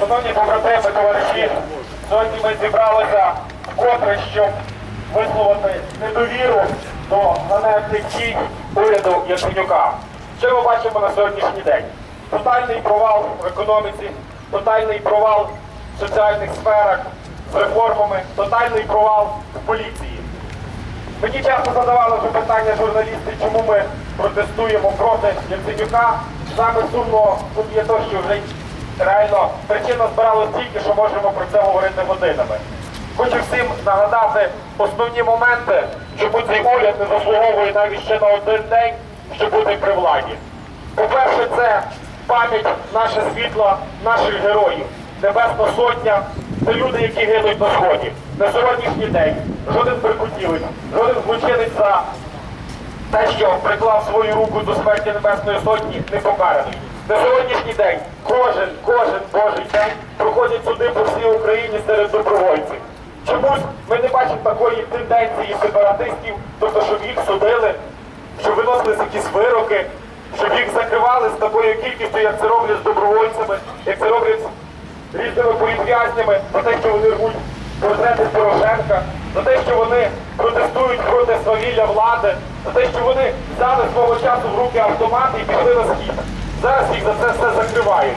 Шановні побратими, товариші, сьогодні ми зібралися вкотре, щоб висловити недовіру до ганебних дій уряду Яценюка. Що ми бачимо на сьогоднішній день? Тотальний провал в економіці, тотальний провал в соціальних сферах з реформами, тотальний провал в поліції. Мені часто задавали питання журналісти, чому ми протестуємо проти Яценюка. Саме сумно тут є те, що вже реально причина збиралась тільки, що можемо про це говорити годинами. Хочу всім нагадати основні моменти, чому цей уряд не заслуговує навіть ще на один день, щоб бути при владі. По-перше, це пам'ять наше світло наших героїв. Небесна сотня це люди, які гинуть на сході. На сьогоднішній день жоден беркутівець, жоден злочинець за те, що приклав свою руку до смерті Небесної Сотні, не покараний. На сьогоднішній день кожен, кожен божий день проходять суди по всій Україні серед добровольців. Чомусь ми не бачимо такої тенденції сепаратистів, тобто, щоб їх судили, щоб виносились якісь вироки, щоб їх закривали з такою кількістю, як це роблять з добровольцями, як це роблять з різними політв'язнями, за те, що вони рвуть портрети Порошенка, за те, що вони протестують проти свавілля влади, за те, що вони взяли свого часу в руки автомати і пішли на схід. Зараз їх за це все закривають.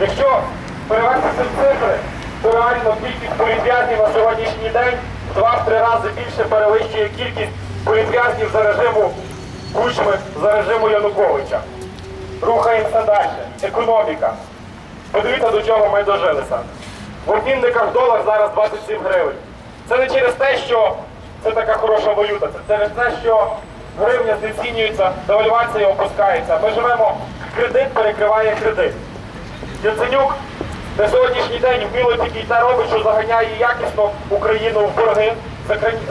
Якщо перевести цифри, то реально кількість політв'язнів на сьогоднішній день в два-три рази більше перевищує кількість політв'язнів за режиму Кучми, за режиму Януковича. Рухаємося далі. Економіка. Подивіться, до чого ми дожилися. В обмінниках долар зараз 27 гривень. Це не через те, що це така хороша валюта, це через те, що гривня знецінюється, девальвація опускається. Ми живемо, кредит перекриває кредит. Яценюк на сьогоднішній день вміло тільки те робить, що заганяє якісно Україну в борги,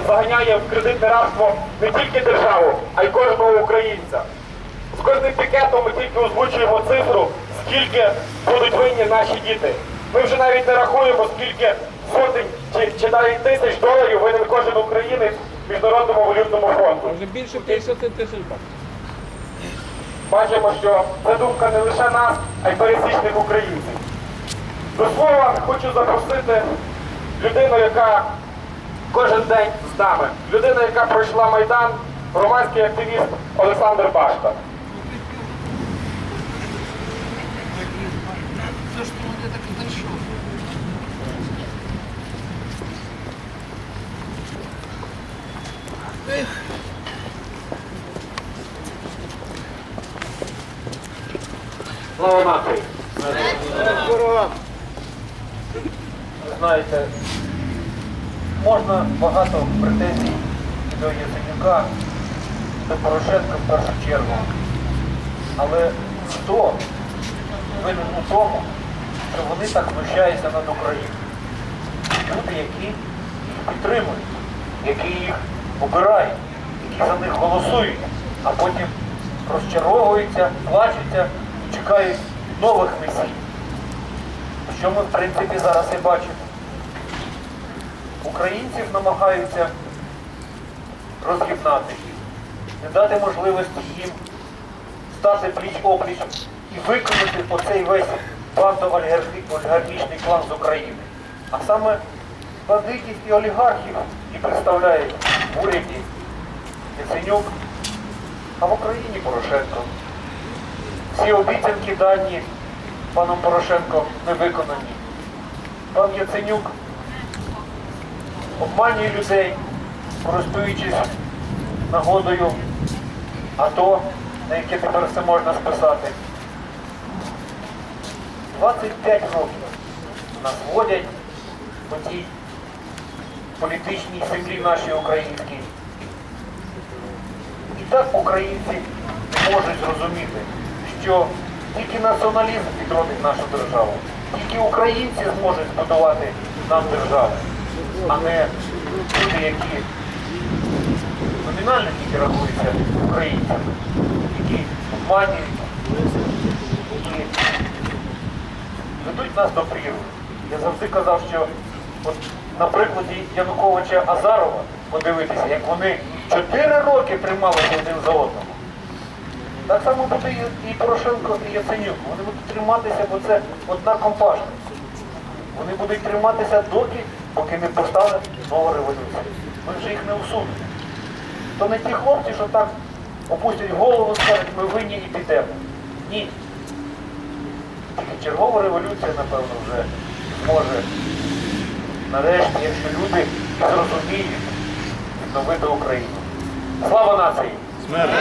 заганяє в кредитне рабство не тільки державу, а й кожного українця. З кожним пікетом ми тільки озвучуємо цифру, скільки будуть винні наші діти. Ми вже навіть не рахуємо, скільки сотень чи, чи навіть тисяч доларів винен кожен українець Міжнародному валютному фонду. Вже більше 50 тисяч баксів. Бачимо, що це думка не лише нас, а й пересічних українців. До слова, хочу запросити людину, яка кожен день з нами. Людина, яка пройшла Майдан, громадський активіст Олександр Башта. За что он это так Слава нації! Ви знаєте, можна багато претензій до Яценюка, до Порошенка в першу чергу. Але хто винен у тому, що вони так знущаються над Україною? Люди, які їх підтримують, які їх обирають, які за них голосують, а потім розчаровуються, плачуться, чекають нових месій. Що ми в принципі зараз і бачимо. Українців намагаються роз'єднати, не дати можливості їм стати пліч-опліч і виконати оцей весь бандово-олігархічний план з України. А саме бандитів і олігархів і представляють в уряді Яценюк, а в Україні Порошенко. Всі обіцянки дані паном Порошенко не виконані. Пан Яценюк обманює людей, користуючись нагодою АТО, на яке тепер все можна списати. 25 років нас водять по цій політичній землі нашій українській. І так українці можуть зрозуміти, що тільки націоналізм відродить нашу державу. Тільки українці зможуть збудувати нам державу, а не люди, які номінально тільки рахуються українцями, які обманюють, які ведуть нас до прірви. Я завжди казав, що от на прикладі Януковича Азарова подивитися, як вони чотири роки трималися один за одного. Так само буде і- Порошенко, і Яценюк. Вони будуть триматися, бо це одна компашка. Вони будуть триматися доки, поки не постане нова революція. Ми вже їх не усунемо. То не ті хлопці, що так опустять голову, скажуть, ми винні і підемо. Ні. Тільки чергова революція, напевно, вже зможе нарешті, якщо люди зрозуміють, відновити Україну. Слава нації! Смерть!